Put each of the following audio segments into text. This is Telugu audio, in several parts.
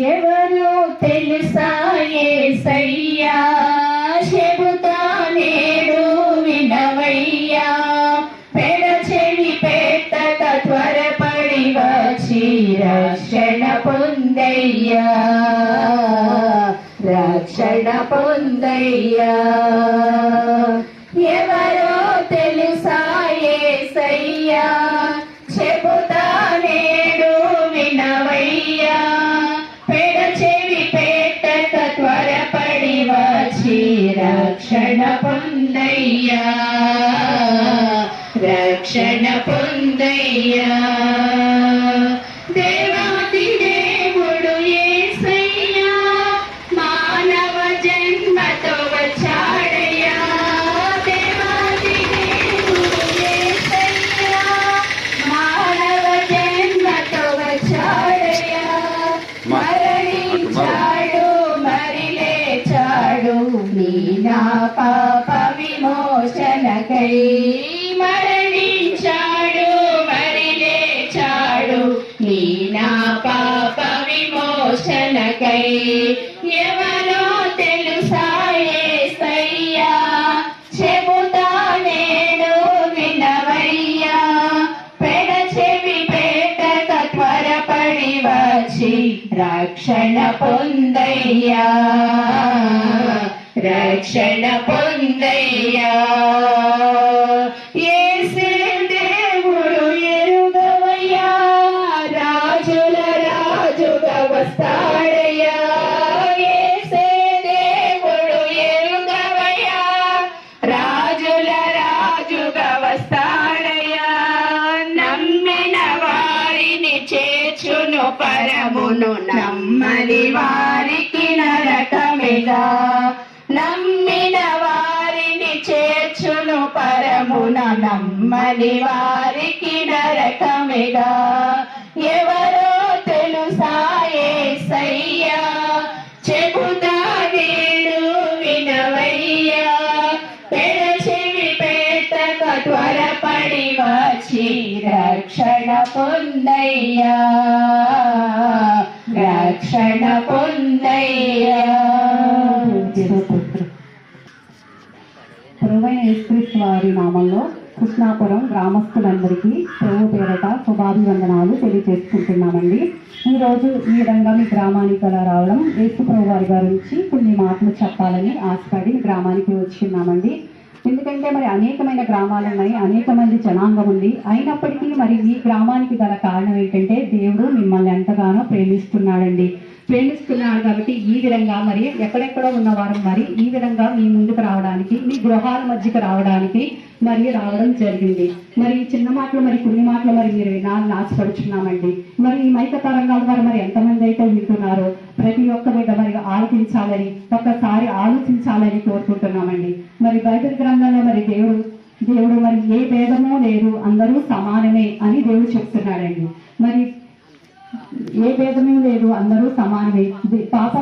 ఎవరో తెలుసా ఏసయ్యా? చెబుతా నేడు వినవయ్యా. పెడ చెవి పెట్టక త్వరపడి వచ్చి రక్షణ పొందయ్యా. రక్షణ పొందయ్యా. రక్షణ పొందయ్యా. దేవాది దేవుడు యేసయ్యా మానవ జన్మతో వచ్చాడయ్యా. దేవాది దేవుడు యేసయ్యా మానవ జన్మతో వచ్చాడయ్యా. మరణించాడు మరి లేచాడు నీ నా పాప విమోచనకై ఎవరో తెలుసా చెబుతా నేను వినవయ్యా. పెడ చెవి పెట్టక త్వరపడి వచ్చి రక్షణ పొందయ్యా. రక్షణ పొందయ్యా. చేర్చును పరమును నమ్మని వారికి నరకమిగా. నమ్మిన వారిని చేర్చును పరమున నమ్మని వారికి నరకమిగా. ఎవరు రక్షణ పొందయ్యా రక్షణ పొందయ్యా ప్రభువైన వారి నామంలో కృష్ణాపురం గ్రామస్తులందరికీ ప్రభు పేరట శుభాభివందనాలు తెలియజేసుకుంటున్నామండి. ఈరోజు ఈ విధంగా మీ గ్రామానికి అలా రావడం యేసు ప్రభు వారి గురించి కొన్ని మాటలు చెప్పాలని ఆశపడి గ్రామానికి వచ్చిన్నామండి ఎందుకంటే మరి అనేకమైన గ్రామాలు ఉన్నాయి అనేక మంది జనాంగం ఉంది. అయినప్పటికీ మరి మీ గ్రామానికి గల కారణం ఏంటంటే దేవుడు మిమ్మల్ని ఎంతగానో ప్రేమిస్తున్నాడండి. ప్రేమిస్తున్నాడు కాబట్టి ఈ విధంగా మరి ఎక్కడెక్కడో ఉన్నవారు మరి ఈ విధంగా మీ ముందుకు రావడానికి మీ గృహాల మధ్యకు రావడానికి మరి రావడం జరిగింది. మరి ఈ చిన్న మాటలు మరి కొన్ని మాటలు మరి మీరు వినాలని ఆశపడుచున్నామండి మరి ఈ మైక తరంగాల ద్వారా మరి ఎంతమంది అయితే వింటున్నారో ప్రతి ఆలోచించాలని ఒక్కసారి ఆలోచించాలని కోరుకుంటున్నామండి. మరి బైబిల్ గ్రంథంలో మరి దేవుడు దేవుడు మరి ఏ భేదమో లేదు అందరూ సమానమే అని దేవుడు చెప్తున్నాడండి. మరి ఏ భేదమే లేదు అందరూ సమానమే. పాప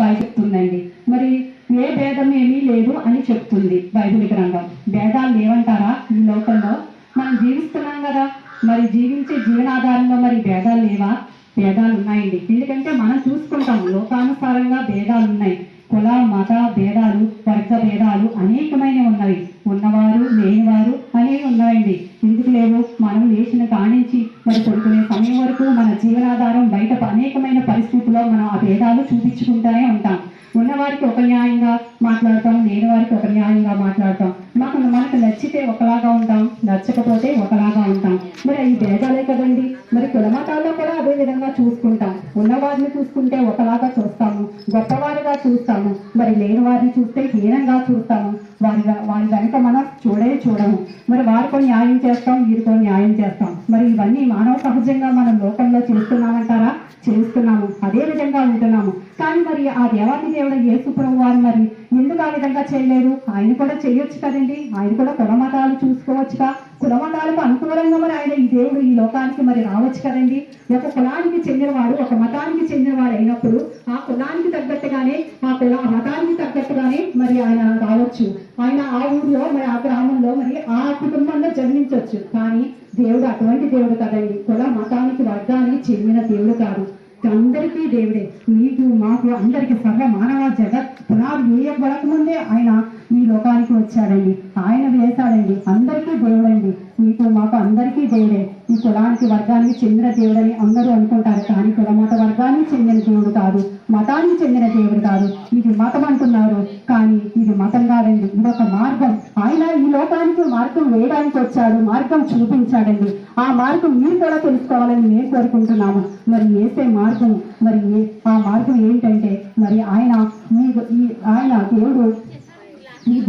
బైబిల్ చెప్తుందండి. మరి ఏ భేదం ఏమీ లేదు అని చెప్తుంది బైబిల్ గ్రంథం. భేదాలు లేవంటారా ఈ లోకంలో? మనం జీవిస్తున్నాం కదా. మరి జీవించే జీవనాధారంలో మరి భేదాలు లేవా? భేదాలు ఉన్నాయండి ఎందుకంటే మనం చూసుకుంటాం లోకానుసారంగా భేదాలు ఉన్నాయి కుల మత భేదాలు వర్గ భేదాలు అనేకమైన ఉన్నవి ఉన్నవారు లేనివారు అనేవి ఉన్నాయండి. ఎందుకు లేవు? మనం లేచిన కానించి మరి పడుకునే సమయం వరకు మన జీవనాధారం బయట అనేకమైన పరిస్థితుల్లో మనం ఆ భేదాలు చూపించుకుంటూనే ఉంటాం. ఉన్నవారికి ఒక న్యాయంగా మాట్లాడతాం లేని వారికి ఒక న్యాయంగా మాట్లాడతాం. మాకు మనకు నచ్చితే ఒకలాగా ఉంటాం నచ్చకపోతే ఒకలాగా ఉంటాం. మరి ఈ భేదాలే కదండి. మరి కులమతాల్లో కూడా అదే విధంగా చూసుకుంటాం. ఉన్నవారిని చూసుకుంటే ఒకలాగా చూస్తాము గొప్పవారిగా చూస్తాము. మరి లేని వారిని చూస్తే హీనంగా చూస్తాము. వారి వారి వెనక మనం చూడే చూడము. మరి వారితో న్యాయం చేస్తాం వీరితో న్యాయం చేస్తాం. మరి ఇవన్నీ మానవ సహజంగా మనం లోకంలో చేస్తున్నామంటారా? చేస్తున్నాము. అదే విధంగా ఉంటున్నాము. కానీ మరి ఆ దేవాది దేవుడు యేసు ప్రభు వారు మరి ఎందుకు ఆ విధంగా చేయలేరు? ఆయన కూడా చేయొచ్చు కదండి. ఆయన కూడా కులమతాలు చూసుకోవచ్చుగా. కులమతాలకు అనుకూలంగా మరి ఆయన ఈ దేవుడు ఈ లోకానికి మరి రావచ్చు కదండి. ఒక కులానికి చెందినవాడు ఒక మతానికి చెందినవాడు అయినప్పుడు ఆ కులానికి తగ్గట్టుగానే ఆ కుల ఆ మతానికి తగ్గట్టుగానే మరి ఆయన రావచ్చు. ఆయన ఆ ఊర్లో మరి ఆ గ్రామంలో మరి ఆ కుటుంబంలో జన్మించవచ్చు కానీ దేవుడు అటువంటి దేవుడు కదండి. కుల మతానికి వర్గానికి చెందిన దేవుడు కాదు. అందరికీ దేవుడే. మీకు మాకు అందరికి సర్వ మానవ జగత్ పునాది వేయబడక ముందే ఆయన ఈ లోకానికి వచ్చాడండి. ఆయన వేశాడండి. అందరికీ దేవుడండి. మీకు మాకు అందరికీ దేవుడే. ఈ కులానికి వర్గానికి చెందిన దేవుడని అందరూ అనుకుంటారు. కానీ కుల మత వర్గానికి చెందిన దేవుడు కాదు. మతానికి చెందిన దేవుడు కాదు. ఇది మతం అంటున్నారు. కానీ ఇది మతం కాదండి. ఇది ఒక మార్గం. ఆయన ఈ లోకానికి మార్గం వేయడానికి వచ్చాడు. మార్గం చూపించాడండి. ఆ మార్గం మీరు కూడా తెలుసుకోవాలని మేము కోరుకుంటున్నాము. మరి వేసే మార్గం? మరి ఏ- ఆ మార్గం ఏంటంటే మరి ఆయన మీకు ఆయన దేవుడు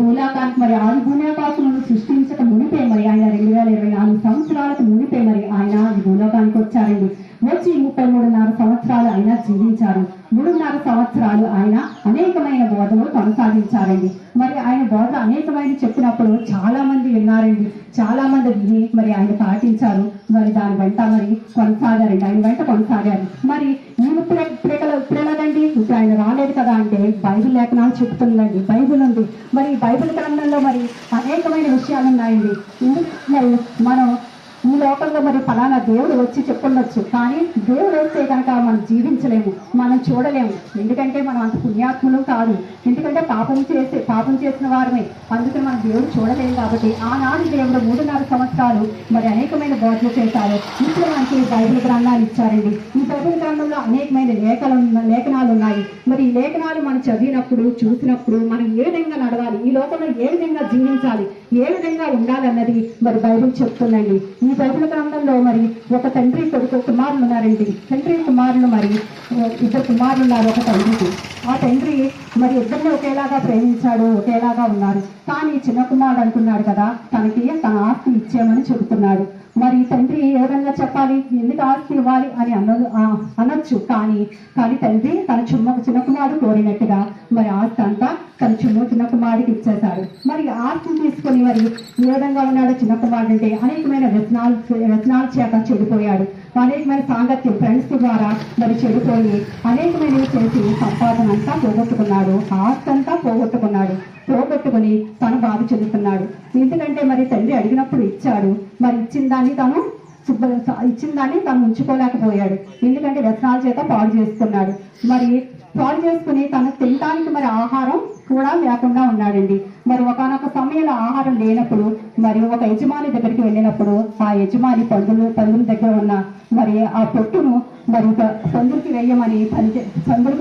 ఈ మరి ఆరు భూలోకాలను సృష్టించక మునిపే మరి ఆయన రెండు వేల ఇరవై నాలుగు సంవత్సరాలకు మునిపే మరి ఆయన ఈ భూలోకానికి వచ్చారండి. వచ్చి ముప్పై మూడున్నర సంవత్సరాలు ఆయన జీవించారు. మూడున్నర సంవత్సరాలు ఆయన అనేకమైన బోధనలు కొనసాగించారండి. మరి ఆయన బోధ అనేకమైన చెప్పినప్పుడు చాలా మంది విన్నారండి. చాలా మంది విని మరి ఆయన పాటించారు. మరి దాని వెంట మరి కొనసాగారండి. ఆయన వెంట కొనసాగారు. మరి ఈయన ఇప్పుడు ఇప్పుడు ఇప్పుడు ఎలాగండి ఇప్పుడు ఆయన రాలేదు కదా అంటే బైబిల్ లేఖనాలు చెప్తుందండి బైబిల్ ఉంది. మరి ఈ బైబిల్ గ్రంథంలో మరి అనేకమైన విషయాలు ఉన్నాయండి. ఇందుకు మనం ఈ లోకంలో మరి ఫలానా దేవుడు వచ్చి చెప్పుండొచ్చు. కానీ దేవుడు వస్తే కనుక మనం జీవించలేము మనం చూడలేము. ఎందుకంటే మనం అంత పుణ్యాత్ములు కాదు. ఎందుకంటే పాపం చేసే పాపం చేసిన వారమే. అందుకని మనం దేవుడు చూడలేము కాబట్టి ఆనాడు దేవుడు మూడున్నర సంవత్సరాలు మరి అనేకమైన బోధలు చేశారు ఇప్పుడు మనకి బైబిల్ గ్రంథాలు ఇచ్చారండి. ఈ బైబిల్ గ్రంథంలో అనేకమైన లేఖలు లేఖనాలు ఉన్నాయి. మరి ఈ లేఖనాలు మనం చదివినప్పుడు చూసినప్పుడు మనం ఏ విధంగా నడవాలి? ఈ లోకంలో ఏ విధంగా జీవించాలి? ఏ విధంగా ఉండాలన్నది మరి బైబిల్ చెప్తుందండి. ఈ బైబిల్ ప్రాంతంలో మరి ఒక తండ్రి కొడుకు కుమారులు ఉన్నారండి. తండ్రి కుమారులు మరి ఇద్దరు కుమారులు ఉన్నారు ఒక తండ్రికి. ఆ తండ్రి మరి ఇద్దరిని ఒకేలాగా ప్రేమించాడు ఒకేలాగా ఉన్నారు. కానీ చిన్న కుమారుడు అనుకున్నాడు కదా తనకి తన ఆస్తి ఇచ్చేయమని చెబుతున్నాడు. మరి తండ్రి ఏ విధంగా చెప్పాలి? ఎందుకు ఆస్తి ఇవ్వాలి అని అన్న అనొచ్చు. కానీ కానీ తండ్రి తన చిన్న చిన్న కుమారుడు కోరినట్టుగా మరి ఆస్తి అంతా తన చిన్న చిన్న కుమారుడికి ఇచ్చేశాడు. మరి ఆస్తిని తీసుకొని మరి ఏ విధంగా ఉన్నాడో చిన్న కుమారుడు అంటే అనేకమైన వ్యసనాలు వ్యసనాల చేత చెడిపోయాడు. అనేకమైన సాంగత్యం ఫ్రెండ్స్ ద్వారా మరి చెడిపోయి అనేకమైనవి చేసి సంపాదన అంతా పోగొట్టుకున్నాడు. ఆస్తి అంతా పోగొట్టుకున్నాడు. పోగొట్టుకుని తను బాధ చెందుతున్నాడు. ఎందుకంటే మరి తండ్రి అడిగినప్పుడు ఇచ్చాడు. మరి ఇచ్చిన దాన్ని తను శుభ్ర ఇచ్చిన దాన్ని తను ఉంచుకోలేకపోయాడు. ఎందుకంటే వ్యసనాల చేత పాడు చేసుకున్నాడు. మరి పాడు చేసుకుని తను తినడానికి మరి ఆహారం కూడా లేకుండా ఉన్నాడండి. మరి ఒకనొక సమయంలో ఆహారం లేనప్పుడు మరి ఒక యజమాని దగ్గరికి వెళ్ళినప్పుడు ఆ యజమాని పందులు పందుల దగ్గర ఉన్న మరి ఆ పొట్టును మరి ఒక వేయమని పంచ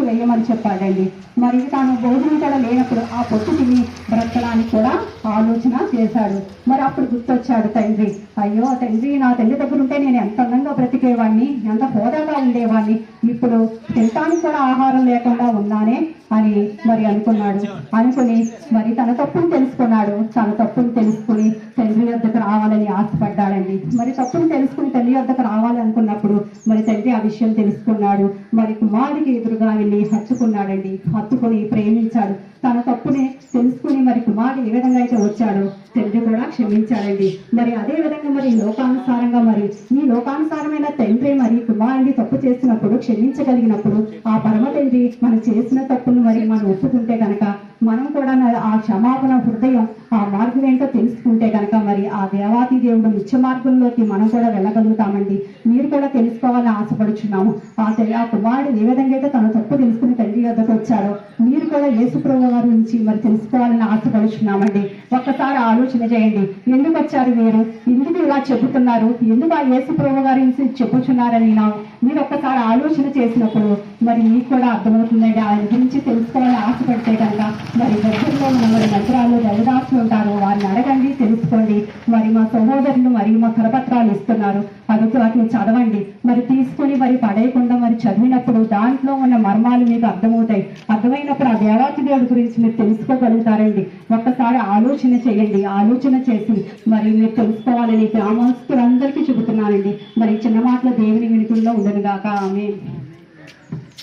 వేయమని చెప్పాడండి. మరి తాను భోజనం కూడా లేనప్పుడు ఆ పొట్టు తిని బ్రతకడానికి కూడా ఆలోచన చేశాడు. మరి అప్పుడు గుర్తొచ్చాడు తండ్రి. అయ్యో తండ్రి నా తండ్రి దగ్గర ఉంటే నేను ఎంత అందంగా బ్రతికేవాడిని ఎంత హోదాగా ఉండేవాడిని ఇప్పుడు తినటానికి కూడా ఆహారం లేకుండా ఉన్నానే అని మరి అనుకున్నాడు. అనుకుని మరి తన తప్పును తెలుసుకున్నాడు. తన తప్పును తెలుసుకుని తండ్రి వద్దకు రావాలని ఆశపడ్డాడండి. మరి తప్పును తెలుసుకుని తల్లి వద్దకు రావాలనుకున్నప్పుడు మరి తండ్రి ఆ విషయం తెలుసుకున్నాడు. మరి కుమారుడికి ఎదురుగా వెళ్ళి హత్తుకున్నాడండి. హత్తుకుని ప్రేమించాడు. తన తప్పునే తెలుసుకుని మరి కుమారుడు ఏ విధంగా అయితే వచ్చాడో తండ్రి కూడా క్షమించాడండి. మరి అదే విధంగా మరి లోకానుసారంగా మరి ఈ లోకానుసారమైన తండ్రి మరి కుమారుడిని తప్పు చేసినప్పుడు క్షమించగలిగినప్పుడు ఆ పరమ తండ్రి మనం చేసిన తప్పును మరి మనం ఒప్పుకుంటే కనుక మనం కూడా నా- ఆ క్షమాపణ హృదయం ఆ మార్గం ఏంటో తెలుసుకుంటే కనుక మరి ఆ దేవాతి దేవుడు నిత్య మార్గంలోకి మనం కూడా వెళ్ళగలుగుతామండి. మీరు కూడా తెలుసుకోవాలని ఆశపడుచున్నాము ఆ ఆ కుమారుడు ఏ విధంగా అయితే తన తప్పు తెలుసుకుని తండ్రి వద్దకు వచ్చాడో మీరు కూడా యేసుప్రభు వారి నుంచి మరి తెలుసుకోవాలని ఆశపడుచున్నామండి. ఒక్కసారి ఆలోచన చేయండి. ఎందుకు వచ్చారు మీరు? ఎందుకు ఇలా చెబుతున్నారు? ఎందుకు ఆ యేసుప్రభు గారి నుంచి చెప్పుచున్నారని నా మీరు ఒక్కసారి ఆలోచన చేసినప్పుడు మరి మీకు కూడా అర్థమవుతుందండి. ఆయన గురించి తెలుసుకోవాలని ఆశపడితే కనుక మరి దగ్గరలో మరి నగరాల్లో రవిదాసులు ఉంటారు. వారిని అడగండి తెలుసుకోండి. మరి మా సహోదరులు మరి మా కరపత్రాలు ఇస్తున్నారు. అది వాటిని చదవండి. మరి తీసుకుని మరి పడేయకుండా మరి చదివినప్పుడు దాంట్లో ఉన్న మర్మాలు మీకు అర్థమవుతాయి. అర్థమైనప్పుడు ఆ దేవాతి దేవుడి గురించి మీరు తెలుసుకోగలుగుతారండి. ఒక్కసారి ఆలోచన చేయండి. ఆలోచన చేసి మరి మీరు తెలుసుకోవాలని గ్రామస్తులందరికీ చెబుతున్నానండి. మరి చిన్న మాటల దేవుని వినికుల్లో ఉండను గాక. ఆమె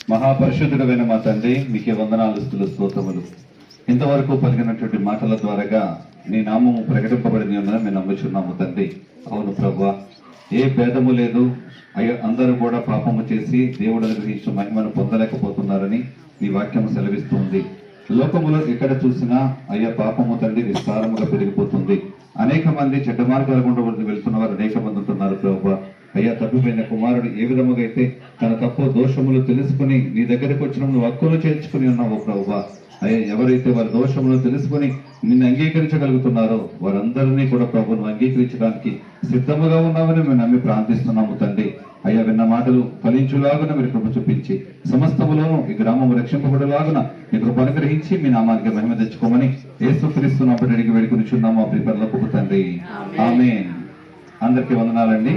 మహాపరిశుద్ధుడమైన మా తండ్రి మీకే వందనాలు స్తులు స్తోత్రములు. ఇంతవరకు పలికినటువంటి మాటల ద్వారాగా నీ నామము ప్రకటింపబడింది ఉన్నది మేము నమ్ముచున్నాము తండ్రి. అవును ప్రభా. ఏ భేదము లేదు. అయ్యో అందరూ కూడా పాపము చేసి దేవుడు అనుగ్రహించిన మహిమను పొందలేకపోతున్నారని నీ వాక్యము సెలవిస్తుంది. లోకములో ఎక్కడ చూసినా అయ్యా పాపము తండ్రి విస్తారముగా పెరిగిపోతుంది. అనేక మంది చెడ్డ మార్గాల గుండా వెళ్తున్న వారు అనేక మంది ఉంటున్నారు ప్రభావ అయ్యా తప్పిపోయిన కుమారుడు ఏ విధముగా అయితే తన తప్పు దోషములు తెలుసుకుని నీ దగ్గరికి వచ్చిన నువ్వు హక్కులు చేర్చుకుని ఉన్నావు ప్రభువా. అయ్యా ఎవరైతే వారి దోషములు తెలుసుకుని నిన్ను అంగీకరించగలుగుతున్నారో వారందరినీ కూడా ప్రభును అంగీకరించడానికి సిద్ధముగా ఉన్నామని మేము నమ్మి ప్రార్థిస్తున్నాము తండ్రి. అయ్యా విన్న మాటలు ఫలించులాగున మీరు కృప చూపించి సమస్తములోనూ ఈ గ్రామం రక్షింపబడేలాగున మీ కృప అనుగ్రహించి మీ నామానికి మహిమ తెచ్చుకోమని యేసు క్రీస్తున్నప్పటి అడిగి వేడుకుని చున్నాము ఆ ప్రిపర్లకు తండ్రి. ఆమె అందరికీ వందనాలండి.